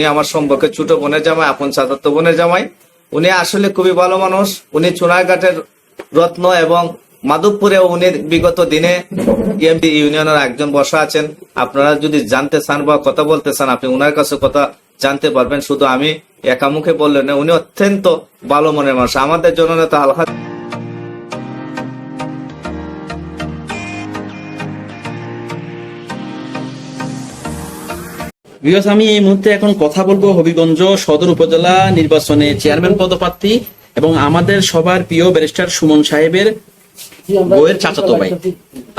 উনি আমার সম্পর্কে ছোট বোনের জামাই, আপন চাচাতো বোনের জামাই। উনি আসলে খুবই ভালো মানুষ। উনি চুনারঘাটের রত্ন এবং মাধবপুরে উনি বিগত দিনে এমপি ইউনিয়নের একজন বসা আছেন। আপনারা যদি জানতে চান বা কথা বলতে চান, আপনি উনার কাছে কথা জানতে পারবেন। শুধু আমি একা মুখে বললেন উনি অত্যন্ত ভালো মনের মানুষ। আমাদের জননেতা আলহা বিকজ আমি এই মুহূর্তে এখন কথা বলব হবিগঞ্জ সদর উপজেলা নির্বাচনে চেয়ারম্যান পদপ্রার্থী এবং আমাদের সবার প্রিয় ব্যারিস্টার সুমন সাহেবের বইয়ের চাচাতো ভাই।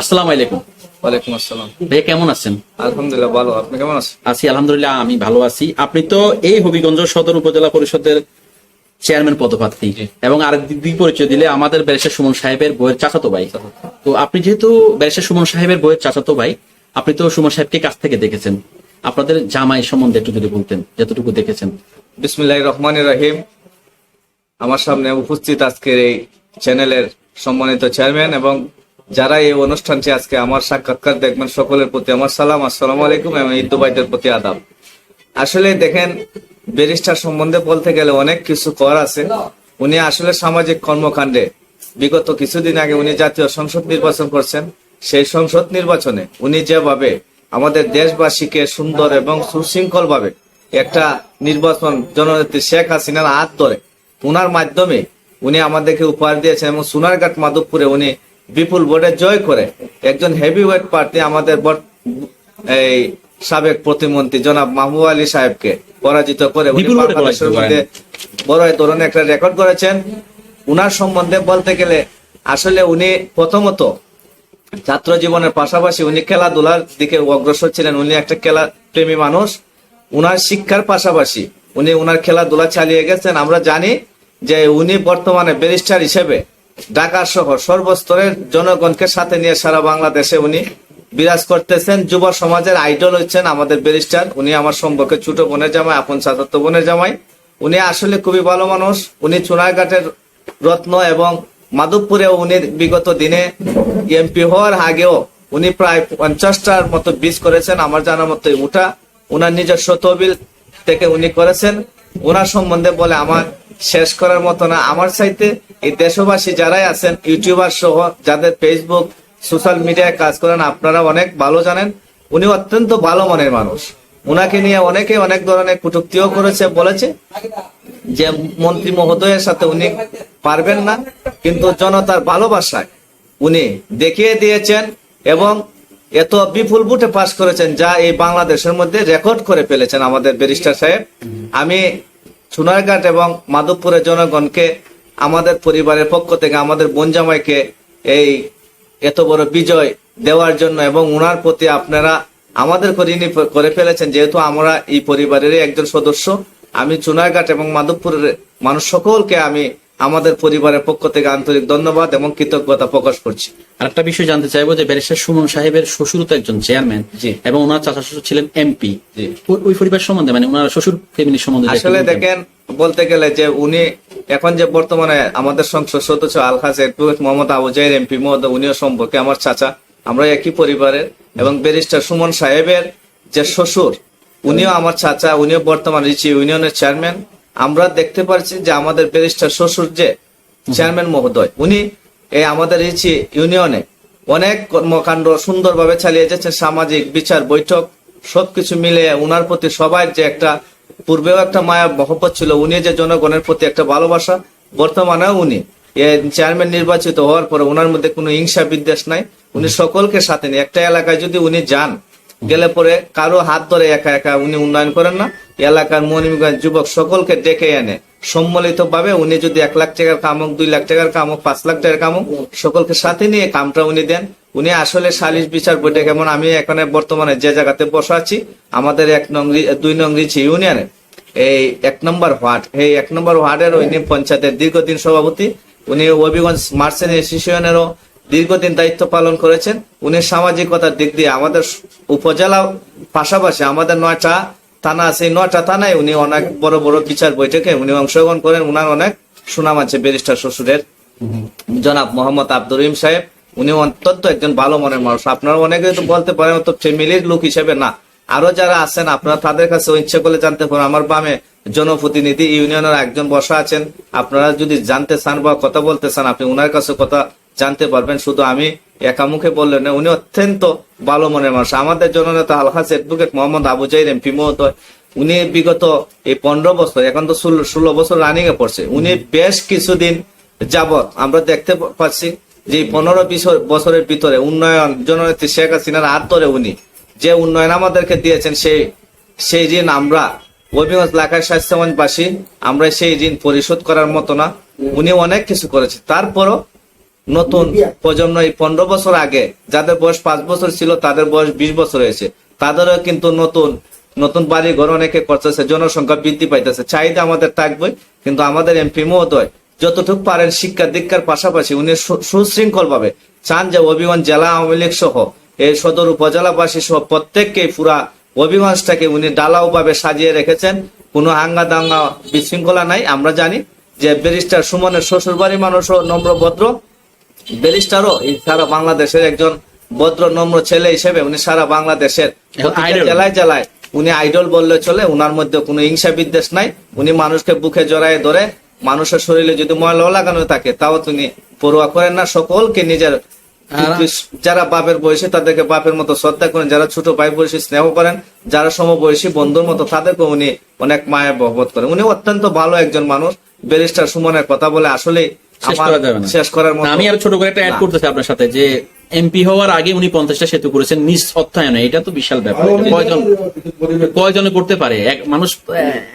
আসসালাম আলাইকুম। ওয়ালাইকুম আসসালাম। ভাই কেমন আছেন? আলহামদুলিল্লাহ ভালো। আপনি কেমন আছেন? আছি আলহামদুলিল্লাহ আমি ভালো আছি। আপনি তো এই হবিগঞ্জ সদর উপজেলা পরিষদের চেয়ারম্যান পদপ্রার্থী এবং আর দুই পরিচয় দিলে আমাদের ব্যারিস্টার সুমন সাহেবের বইয়ের চাচাতো ভাই। তো আপনি যেহেতু ব্যারিস্টার সুমন সাহেবের বইয়ের চাচাতো ভাই আপনি তো সুমন সাহেবকে কাছ থেকে দেখেছেন। আপনাদের জামাই সম্বন্ধে একটু যদি বলতেন, যতটুকু দেখেছেন। বিসমিল্লাহ রহমান রহিম। আমার সামনে উপস্থিত আজকের এই চ্যানেলের সম্মানিত চেয়ারম্যান এবং যারা এই অনুষ্ঠানটি আজকে আমার সাক্ষাৎকার দেখবেন, সকলের প্রতি আমার সালাম, আসসালামু আলাইকুম এবং ঈদ ভাইদের প্রতি আদাব। আসলে দেখেন, ব্যারিস্টার সম্বন্ধে বলতে গেলে অনেক কিছু কর আছে। উনি আসলে সামাজিক কর্মকাণ্ডে, বিগত কিছুদিন আগে উনি জাতীয় সংসদ নির্বাচন করছেন। সেই সংসদ নির্বাচনে উনি যেভাবে আমাদের দেশবাসীকে সুন্দর এবং সুশৃঙ্খল ভাবে একটা নির্বাচন জননেত্রী শেখ হাসিনার হাত ধরে উনার মাধ্যমে উনি আমাদেরকে উপহার দিয়েছেন এবং সোনারঘাট মাধবপুরে উনি বিপুল ভোটে জয় করে একজন হেভি ওয়েট প্রার্থী আমাদের এই সাবেক প্রতিমন্ত্রী জনাব মাহবুব আলী সাহেবকে পরাজিত করে বড় ধরনের একটা রেকর্ড করেছেন। উনার সম্বন্ধে বলতে গেলে আসলে উনি প্রথমত ছাত্র জীবনের পাশাপাশি উনি খেলাধুলার দিকে অগ্রসর ছিলেন। উনি একটা খেলা প্রেমী মানুষ। উনার শিক্ষার পাশাপাশি উনি উনার খেলাধুলা চালিয়ে গেছেন। আমরা জানি যে উনি বর্তমানে ব্যারিস্টার হিসেবে ঢাকা সহ সর্বস্তরের জনগণকে সাথে নিয়ে সারা বাংলাদেশে উনি বিরাজ করতেছেন। যুব সমাজের আইডল হচ্ছেন আমাদের ব্যারিস্টার। উনি আমার সম্পর্কে ছোট বোনের জামাই, আপন চাচাতো বোনের জামাই। উনি আসলে খুবই ভালো মানুষ। উনি চুনারঘাটের রত্ন এবং মাধবপুরে উনি বিগত দিনে এমপি হওয়ার আগেও উনি প্রায় পঞ্চাশটার মতো বীজ করেছেন, আমার জানার মতো উঠা উনার নিজস্ব তহবিল থেকে উনি করেছেন। ওনার সম্বন্ধে বলে আমার শেষ করার মতো না। আমার চাইতে এই দেশবাসী যারাই আছেন, ইউটিউবার সহ যাদের ফেসবুক সোশ্যাল মিডিয়ায় কাজ করেন, আপনারা অনেক ভালো জানেন। উনি অত্যন্ত ভালো মনের মানুষ। উনাকে নিয়ে অনেকে অনেক ধরনের কটুক্তিও করেছে, বলেছে যে মন্ত্রী মহোদয়ের সাথে উনি পারবেন না, কিন্তু জনতার ভালোবাসায় উনি দেখিয়ে দিয়েছেন এবং এত বিপুল বুটে পাশ করেছেন যা এই বাংলাদেশের মধ্যে রেকর্ড করে ফেলেছেন আমাদের ব্যারিস্টার সাহেব। আমি সোনারঘাট এবং মাধবপুরের জনগণকে, আমাদের পরিবারের পক্ষ থেকে, আমাদের বনজামাইকে এই এত বড় বিজয় দেওয়ার জন্য এবং উনার প্রতি আপনারা আমাদের ঋণী করে ফেলেছেন যেহেতু আমরা এই পরিবারেরই একজন সদস্য আমি চুনারঘাট এবং মাধবপুরের মানুষ সকলকে আমি আমাদের পরিবারের পক্ষ থেকে আন্তরিক ধন্যবাদ এবং কৃতজ্ঞতা প্রকাশ করছি। আর একটা বিষয় জানতে চাইব যে ব্যারিস্টার সুমন সাহেবের শ্বশুর তো একজন চেয়ারম্যান। এবং ওনার চাচা শ্বশুর ছিলেন এমপি ওই পরিবার সম্বন্ধে মানে ওনার শ্বশুর ফ্যামিলির সম্বন্ধে আসলে দেখেন বলতে গেলে যে উনি এখন যে বর্তমানে আমাদের সংসদ সদস্য আলহাজ এডভোকেট মোহাম্মদ আবু জাহের এমপি মহোদয় উনিও সম্পর্কে আমার চাচা। আমরা একই পরিবারের এবং ব্যারিস্টার সুমন সাহেবের যে শ্বশুর, উনিও আমার চাচা, উনিও বর্তমান রিচি ইউনিয়নের চেয়ারম্যান। আমরা দেখতে পাচ্ছি যে আমাদের ব্যারিস্টার শ্বশুর যে চেয়ারম্যান মহোদয়, উনি এই আমাদের রিচি ইউনিয়নে অনেক কর্মকাণ্ড সুন্দরভাবে চালিয়ে যাচ্ছেন। সামাজিক বিচার, বৈঠক, সবকিছু মিলে উনার প্রতি সবাই যে একটা, পূর্বেও একটা মায়া, মহব্বত ছিল, উনি যে জনগণের প্রতি একটা ভালোবাসা, বর্তমানেও উনি চেয়ারম্যান নির্বাচিত হওয়ার পরে উনার মধ্যে কোনো হিংসা বিদ্বেষ নাই। উনি সকলকে সাথে নিয়ে, একটা এলাকায় যদি উনি যান, গেলে পরে কারও হাত ধরে একা একা উনি উন্নয়ন করেন না। এলাকার মনিমগঞ্জ যুবক সকলকে ডেকে এনে সম্মিলিত ভাবে উনি যদি এক লাখ টাকার কামক, দুই লাখ টাকার কামক, পাঁচ লাখ টাকার কামক, সকলকে সাথে নিয়ে কামটা উনি দেন। উনি আসলে সালিশ বিচার বৈঠক, যেমন আমি এখানে বর্তমানে যে জায়গাতে বসে আছি, আমাদের এক নংরি, দুই নং রিচি ইউনিয়নে, এই এক নম্বর ওয়ার্ড, এই এক নম্বর ওয়ার্ডের উনি পঞ্চায়েতের দীর্ঘদিন সভাপতি। উনি হবিগঞ্জ মার্চেন্ট অ্যাসোসিয়েশনেরও দীর্ঘদিন দায়িত্ব পালন করেছেন। উনি সামাজিকতার দিক দিয়ে আমাদের উপজেলা পাশাপাশি আমাদের নয়টা থানা আছে। নয়টা থানায় উনি অনেক বড় বড় বিচার বৈঠকে উনি অংশগ্রহণ করেন। উনার অনেক সুনাম আছে ব্যারিস্টার শ্বশুরের। জনাব মোহাম্মদ আব্দুর রহিম সাহেব উনি অত্যন্ত একজন ভালো মনের মানুষ। আপনারা অনেকে তো বলতে পারেন তো ফ্যামিলির লোক হিসেবে না। আরও যারা আছেন, আপনারা তাদের কাছে ইচ্ছে করলে জানতে পারেন। আমার বামে জনপ্রতিনিধি ইউনিয়নের একজন বসা আছেন। আপনারা যদি জানতে চান বা কথা বলতে চান, আপনি উনার কাছে কথা জানতে পারবেন শুধু আমি একা মুখে বললেন না উনি অত্যন্ত ভালো মনের মানুষ। আমাদের জননেতা আলহাজ অ্যাডভোকেট মোহাম্মদ আবু জাইর এমপি মহোদয় উনি বিগত এই পনেরো বছর এখন তো ষোলো ষোলো বছর রানিং এ পড়ছে উনি বেশ কিছুদিন যাবৎ আমরা দেখতে পাচ্ছি যে পনেরো বিশ- বছরের ভিতরে উন্নয়ন জননেত্রী শেখ হাসিনার হাত ধরে উনি যে উন্নয়ন আমাদেরকে দিয়েছেন সেই সেই ঋণ আমরা হবিগঞ্জ এলাকার স্বাস্থ্যমঞ্চবাসী আমরা সেই ঋণ পরিশোধ করার মতো না। উনি অনেক কিছু করেছে। তারপরও নতুন প্রজন্ম এই পনেরো বছর আগে যাদের বয়স পাঁচ বছর ছিল তাদের বয়স বিশ বছর হয়েছে। তাদেরও কিন্তু নতুন নতুন বাড়ি ঘর অনেকে করতেছে জনসংখ্যা বৃদ্ধি পাইতেছে। চাহিদা আমাদের থাকবে কিন্তু আমাদের এমপি মহোদয় যতটুকু পারেন শিক্ষা দীক্ষার পাশাপাশি উনি সুশৃঙ্খল ভাবে চান যে হবিগঞ্জ জেলা আওয়ামী লীগ সহ এই সদর উপজেলাবাসী সহ প্রত্যেককে পুরা অভিমানটাকে উনি ডালাও ভাবে সাজিয়ে রেখেছেন। কোনো হাঙ্গা দাঙ্গা বিশৃঙ্খলা নাই। আমরা জানি যে ব্যারিস্টার সুমনের শ্বশুর বাড়ি মানুষও নম্র ভদ্র ব্যারিস্টারও এই সারা বাংলাদেশের একজন ভদ্র নম্র ছেলে হিসেবে উনি সারা বাংলাদেশের। জেলায় জেলায় উনি আইডল বললে চলে উনার মধ্যে কোনো হিংসা বিদ্বেষ নাই। উনি মানুষকে বুকে জড়ায় ধরে মানুষের শরীরে যদি ময়লাও লাগানো থাকে তাও তিনি পড়ুয়া করেন না। সকলকে নিজের যারা বাপের বয়সী তাদেরকে বাপের মতো শ্রদ্ধা করেন। যারা ছোট ভাই বয়সী স্নেহ করেন। যারা সমবয়সী বন্ধুর মতো তাদেরকে উনি অনেক মায়া বহবত করেন। উনি অত্যন্ত ভালো একজন মানুষ। ব্যারিস্টার সুমনের কথা বলে আসলে শেষ করার মতো আমি আর ছোট করে একটা অ্যাড করতেছি আপনার সাথে যে এমপি হওয়ার আগে উনি পঞ্চাশটা সেতু করেছেন নিজ অর্থায়নে। এটা তো বিশাল ব্যাপার। কয়জন কয়জনে করতে পারে? এক মানুষ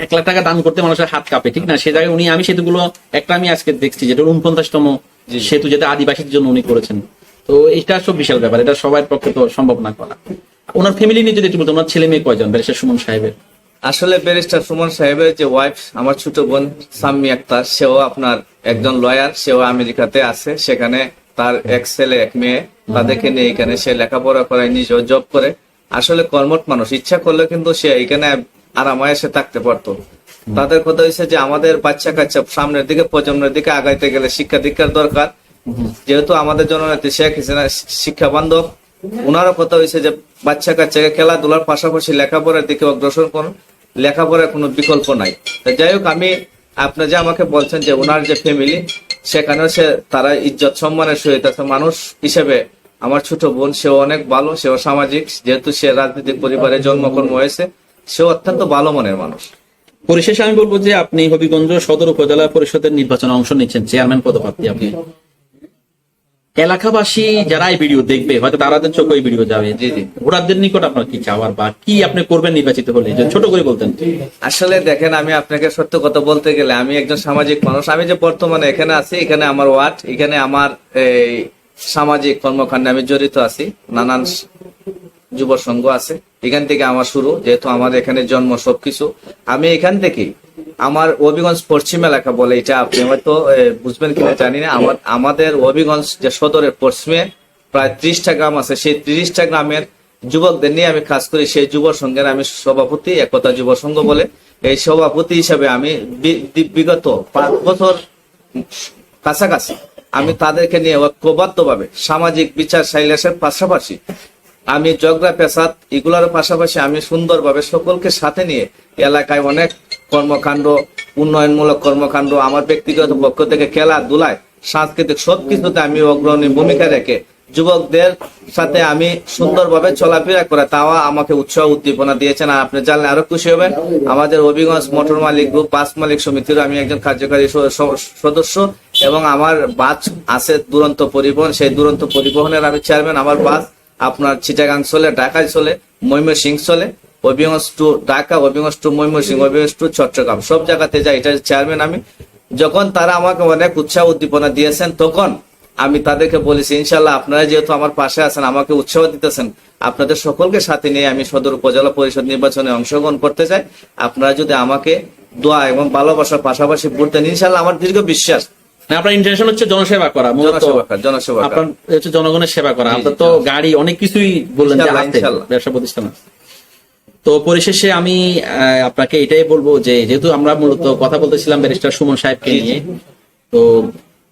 এক লাখ টাকা দান করতে মানুষের হাত কাঁপে ঠিক না? সে জায়গায় উনি আমি সেতুগুলো একটা আমি আজকে দেখছি যেটা উনপঞ্চাশতম সেতু যেটা আদিবাসীর জন্য উনি করেছেন। তো এটা সব বিশাল ব্যাপার। এটা সবার পক্ষে তো সম্ভব না করা। ওনার ফ্যামিলি নিয়ে যদি একটু বলতো ওনার ছেলে মেয়ে কয়জন? ব্যারিস্টার সুমন সাহেবের। আসলে ব্যারিস্টার সুমন সাহেবের যে ওয়াইফ আমার ছোট বোন সাম্মি আক্তার সেও আপনার একজন লয়ার সেও আমেরিকাতে আছে। সেখানে তার এক ছেলে এক মেয়ে তাদেরকে নিয়ে এখানে সে লেখাপড়া করে নিজেও জব করে। আসলে কর্মঠ মানুষ ইচ্ছা করলে কিন্তু সে এখানে আরামায়েসে থাকতে পারতো। তাদের কথা হয়েছে যে আমাদের বাচ্চা কাচ্চা সামনের দিকে প্রজন্মের দিকে আগাইতে গেলে শিক্ষা দীক্ষার দরকার। যেহেতু আমাদের জননেত্রী শেখ হাসিনা শিক্ষা বান্ধব ওনারও কথা হয়েছে যে বাচ্চা কাচ্চাকে খেলাধুলার পাশাপাশি লেখাপড়ার দিকে অগ্রসর করুন। লেখাপড়ার কোনো বিকল্প নাই। যাই হোক, আমি, আপনি যে আমাকে বলছেন যে ওনার যে ফ্যামিলি সেখানেও সে তারা ইজ্জত সম্মানের সহিত আছে। মানুষ হিসেবে আমার ছোট বোন, সেও অনেক ভালো, সেও সামাজিক, যেহেতু সে রাজনৈতিক পরিবারে জন্মকর্ম হয়েছে, সেও অত্যন্ত ভালো মনের মানুষ। পরিশেষে আমি বলব যে আপনি হবিগঞ্জ সদর উপজেলা পরিষদের নির্বাচনে অংশ নিচ্ছেন, চেয়ারম্যান পদপ্রার্থী আপনি। এলাকাবাসী যারা এই ভিডিও দেখবে, হয়তো তারাদের চোখ ওই ভিডিও যাবে। ভোটারদের নিকট আপনার কি চাওয়ার বা কি আপনি করবেন নির্বাচিত হলে? ছোট করে বলতেন। আসলে দেখেন, আমি আপনাকে সত্য কথা বলতে গেলে, আমি একজন সামাজিক মানুষ। আমি যে বর্তমানে এখানে আছি, এখানে আমার ওয়ার্ড, এখানে আমার এই সামাজিক কর্মকাণ্ডে আমি জড়িত আছি। নানান যুব সংঘ আছে। এখান থেকে আমার শুরু, যেহেতু আমার এখানে জন্ম সবকিছু। আমি এখান থেকে আমার হবিগঞ্জ পশ্চিম এলাকা বলে এটা আপনি হয়তো বুঝবেন কিনা জানি না। আমার, আমাদের হবিগঞ্জ যে সদরের পশ্চিমে প্রায় ত্রিশটা গ্রাম আছে। সেই ত্রিশটা গ্রামের যুবকদের নিয়ে আমি কাজ করি। সেই যুব সংঘের আমি সভাপতি, একতা যুব সংঘ বলে। এই সভাপতি হিসাবে আমি বিগত পাঁচ বছর কাছাকাছি আমি তাদেরকে নিয়ে ঐক্যবদ্ধ ভাবে সামাজিক বিচার সাইলেসের পাশাপাশি আমি জগরা পেশাদ এগুলোর পাশাপাশি আমি সুন্দরভাবে সকলকে সাথে নিয়ে এলাকায় অনেক কর্মকাণ্ড, উন্নয়নমূলক কর্মকাণ্ড আমার ব্যক্তিগত পক্ষ থেকে খেলাধুলায়, সাংস্কৃতিক সবকিছুতে আমি অগ্রণী ভূমিকা রেখে যুবকদের সাথে আমি সুন্দরভাবে চলাফেরা করে তাও আমাকে উৎসাহ উদ্দীপনা দিয়েছেন। আর আপনি জানলে আরও খুশি হবেন। আমাদের হবিগঞ্জ মোটর মালিক গ্রুপ, বাস মালিক সমিতির আমি একজন কার্যকারী সদস্য এবং আমার বাস আছে দুরন্ত পরিবহন। সেই দুরন্ত পরিবহনের আমি চেয়ারম্যান, আমার বাস আপনার চিটাগাং চলে, ঢাকায় চলে ময়মনসিং চলে Habiganj to Dhaka Habiganj to Mymensingh Habiganj to Chittagong. সব জায়গাতে যাই, এটা চেয়ারম্যান আমি। যখন তারা আমাকে অনেক উৎসাহ উদ্দীপনা দিয়েছেন, তখন আমি তাদেরকে বলেছি ইনশাল্লাহ আপনারা যেহেতু আমার পাশে আছেন, আমাকে উৎসাহ দিতেছেন, আপনাদের সকলকে সাথে নিয়ে আমি সদর উপজেলা পরিষদ নির্বাচনে অংশগ্রহণ করতে চাই। আপনারা যদি আমাকে দোয়া এবং ভালোবাসার পাশাপাশি ভোট দেন ইনশাল্লাহ আমার দীর্ঘ বিশ্বাস আপনার ইন্টারেশন হচ্ছে জনসেবা করা জনসেবা। আপনার হচ্ছে জনগণের সেবা করা। আপনার তো গাড়ি অনেক কিছুই বললেন যে ব্যবসা প্রতিষ্ঠান তো পরিশেষে আমি আপনাকে এটাই বলব যে যেহেতু আমরা মূলত কথা বলতেছিলাম ব্যারিস্টার সুমন সাহেবকে। নিয়ে তো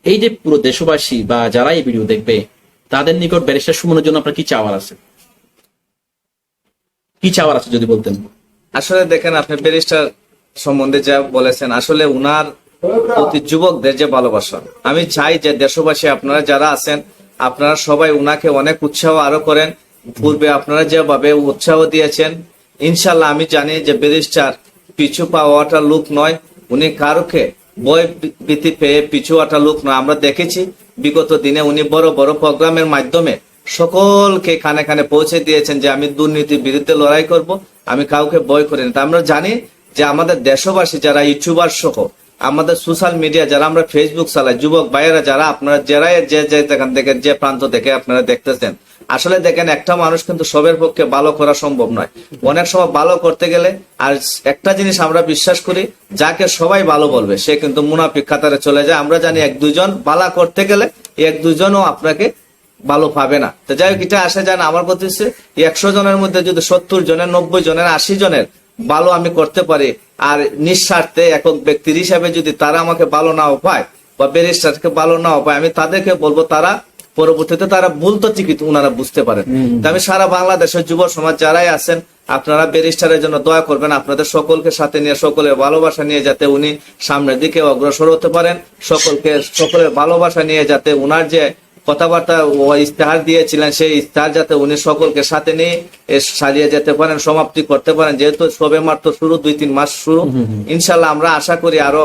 এই যে পুরো দেশবাসী বা যারা এই ভিডিও দেখবে তাদের নিকট ব্যারিস্টার সুমনের জন্য আপনার কি চাওয়ার আছে? কি চাওয়ার আছে যদি বলতেন? আসলে দেখেন আপনি ব্যারিস্টার সম্বন্ধে যা বলেছেন আসলে উনার প্রতি যুবকদের যে ভালোবাসা। আমি চাই যে দেশবাসী, আপনারা যারা আছেন, আপনারা সবাই উনাকে অনেক উৎসাহ আরও করেন। পূর্বে আপনারা যেভাবে উৎসাহ দিয়েছেন ইনশাল্লাহ আমি জানি যে ব্যারিস্টার পিছু পাওয়াটা লোক নয়। উনি কারোকে বই ভীতি পেয়ে পিছু হওয়াটা লোক নয়। আমরা দেখেছি, বিগত দিনে উনি বড় বড় প্রোগ্রামের মাধ্যমে সকলকে কানে কানে পৌঁছে দিয়েছেন যে আমি দুর্নীতির বিরুদ্ধে লড়াই করব, আমি কাউকে বয় করি না তা আমরা জানি যে আমাদের দেশবাসী যারা ইউটিউবার সহ আমাদের সোশ্যাল মিডিয়া যারা আমরা ফেসবুক চালাই, যুবক ভাইয়েরা যারা, আপনারা যারা যে যেখান থেকে, যে প্রান্ত থেকে আপনারা দেখতেছেন, আসলে দেখেন একটা মানুষ কিন্তু সবের পক্ষে ভালো করা সম্ভব নয়। অনেক সময় ভালো করতে গেলে আর একটা জিনিস আমরা বিশ্বাস করি, যাকে সবাই ভালো বলবে, সে কিন্তু মুনাফিক কাতারে চলে যায়। আমরা জানি এক দুজন ভালো করতে গেলে এক দুজনও আপনাকে ভালো পাবে না। তো যাই হোক, এটা আসে যায় না। আমার কথা হচ্ছে, একশো জনের মধ্যে যদি সত্তর জনের, নব্বই জনের, আশি জনের ভালো আমি করতে পারি আর নিঃস্বার্থে একক ব্যক্তির হিসাবে যদি তারা আমাকে ভালো নাও পায় বা ব্যারিস্টারকে ভালো নাও পায় আমি তাদেরকে বলব তারা পরবর্তীতে তারা ভুল তো ঠিকই ওনারা বুঝতে পারেন। তা আমি সারা বাংলাদেশের যুব সমাজ যারাই আছেন আপনারা ব্যারিস্টারের জন্য দয়া করবেন আপনাদের সকলকে সাথে নিয়ে সকলের ভালোবাসা নিয়ে যাতে উনি সামনের দিকে অগ্রসর হতে পারেন সকলকে সকলের ভালোবাসা নিয়ে যাতে উনার যে কথাবার্তা ইস্তেহার দিয়েছিলেন সেই ইস্তেহার যাতে উনি সকলকে সাথে নিয়ে এ সারিয়ে যেতে পারেন সমাপ্তি করতে পারেন। যেহেতু সবে মাত্র শুরু দুই তিন মাস শুরু। ইনশাল্লাহ আমরা আশা করি আরও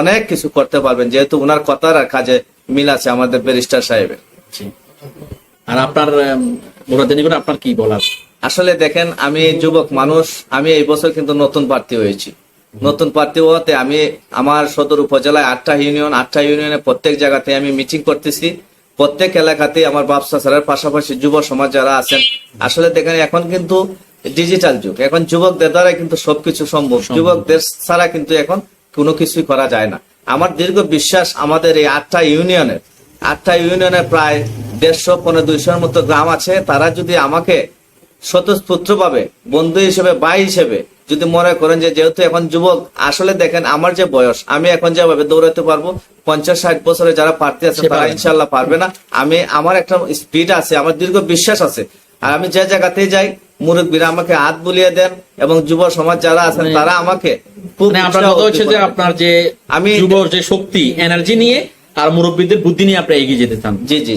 অনেক কিছু করতে পারবেন। যেহেতু উনার কথার আর কাজে মিল আছে আমাদের ব্যারিস্টার সাহেবের। আর আপনার আপনার কি বলার? আসলে দেখেন আমি যুবক মানুষ আমি এই বছর কিন্তু নতুন প্রার্থী হয়েছি। নতুন প্রার্থী হওয়াতে আমি আমার সদর উপজেলায় আটটা ইউনিয়ন আটটা ইউনিয়নে প্রত্যেক জায়গাতে আমি মিটিং করতেছি। প্রত্যেক এলাকাতে আমার ব্যবসা ছাড়ার পাশাপাশি যুব সমাজ যারা আছেন আসলে দেখেন এখন কিন্তু ডিজিটাল যুগ। এখন যুবকদের দ্বারা কিন্তু সবকিছু সম্ভব। যুবকদের ছাড়া কিন্তু এখন কোনো কিছুই করা যায় না। আমার দীর্ঘ বিশ্বাস আমাদের এই আটটা ইউনিয়নের আটটা ইউনিয়নে প্রায় দেড়শো পনেরো দুইশোর মতো গ্রাম আছে। তারা যদি আমাকে স্বতঃস্ফূর্ত ভাবে বন্ধু হিসেবে ভাই হিসেবে যদি মনে করেন যে যেহেতু এখন যুবক আসলে দেখেন আমার যে বয়স আমি এখন যেভাবে দৌড়াতে পারব পঞ্চাশ ষাট বছরে যারা প্রার্থী আছে তারা ইনশাল্লাহ পারবে না। আমি আমার একটা স্পিড আছে আমার দীর্ঘ বিশ্বাস আছে। আর আমি যে জায়গাতেই যাই মুরব্বীরা আমাকে হাত বুলিয়ে দেন এবং যুব সমাজ যারা আছেন মানে- তারা আমাকে মানে আপনার হচ্ছে যে আপনার যে আমি- যুব যে শক্তি এনার্জি নিয়ে আর মুরব্বীদের বুদ্ধি নিয়ে আপনি এগিয়ে যেতে চান। জি জি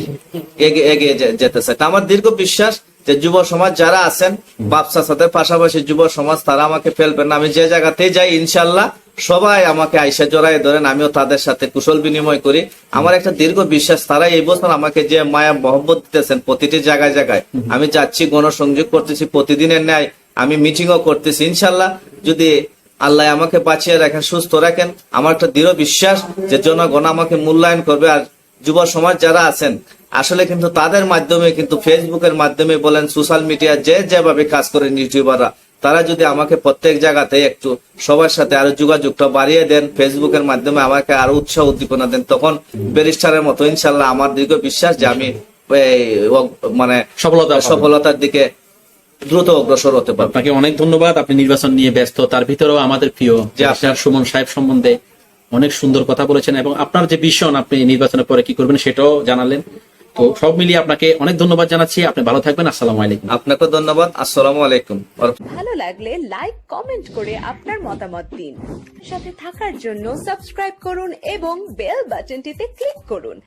এগিয়ে যেতে চাই। আমার দীর্ঘ বিশ্বাস যে যুব সমাজ যারা আছেন বাপসা সাথে পাশাপাশি যুব সমাজ, তারা আমাকে ফেলবেন আমি যে জায়গাতে যাই ইনশাল্লাহ সবাই আমাকে আইসা জড়াই ধরেন, আমিও তাদের সাথে কুশল বিনিময় করি। আমার একটা দীর্ঘ বিশ্বাস তারা এই বছর আমাকে যে মায়া, মহব্বত দিতেছেন প্রতিটি জায়গায় জায়গায়, আমি যাচ্ছি, গণসংযোগ করতেছি, প্রতিদিনের ন্যায় আমি মিটিংও করতেছি। ইনশাল্লাহ যদি আল্লাহ আমাকে বাঁচিয়ে রাখেন, সুস্থ রাখেন, আমার একটা দৃঢ় বিশ্বাস যে জনগণ আমাকে মূল্যায়ন করবে আর যুব সমাজ যারা আছেন আসলে কিন্তু তাদের মাধ্যমে কিন্তু ফেসবুকের মাধ্যমে বলেন সোশ্যাল মিডিয়া যে যেভাবে কাজ করেন ইউটিউবাররা তারা যদি আমাকে প্রত্যেক জায়গাতে একটু সবার সাথে আরও যোগাযোগটা বাড়িয়ে দেন ফেসবুকের মাধ্যমে আমাকে আরও উৎসাহ উদ্দীপনা দেন তখন ব্যারিস্টারের মতো ইনশাল্লাহ আমার দীর্ঘ বিশ্বাস যে আমি মানে সফলতা সফলতার দিকে দ্রুত অগ্রসর হতে পারব। আপনাকে অনেক ধন্যবাদ আপনি নির্বাচন নিয়ে ব্যস্ত তার ভিতরেও আমাদের প্রিয় সুমন সাহেব সম্বন্ধে। অনেক সুন্দর কথা বলেছেন এবং আপনার যে ভীষণ আপনি নির্বাচনের পরে কি করবেন সেটাও জানালেন। তো সব মিলিয়ে আপনাকে অনেক ধন্যবাদ জানাচ্ছি। আপনি ভালো থাকবেন। আসসালামু আলাইকুম। আপনাকে ধন্যবাদ। আসসালামু আলাইকুম। ভালো লাগলে লাইক কমেন্ট করে আপনার মতামত দিন। সাথে থাকার জন্য সাবস্ক্রাইব করুন এবং বেল বাটনটিতে ক্লিক করুন।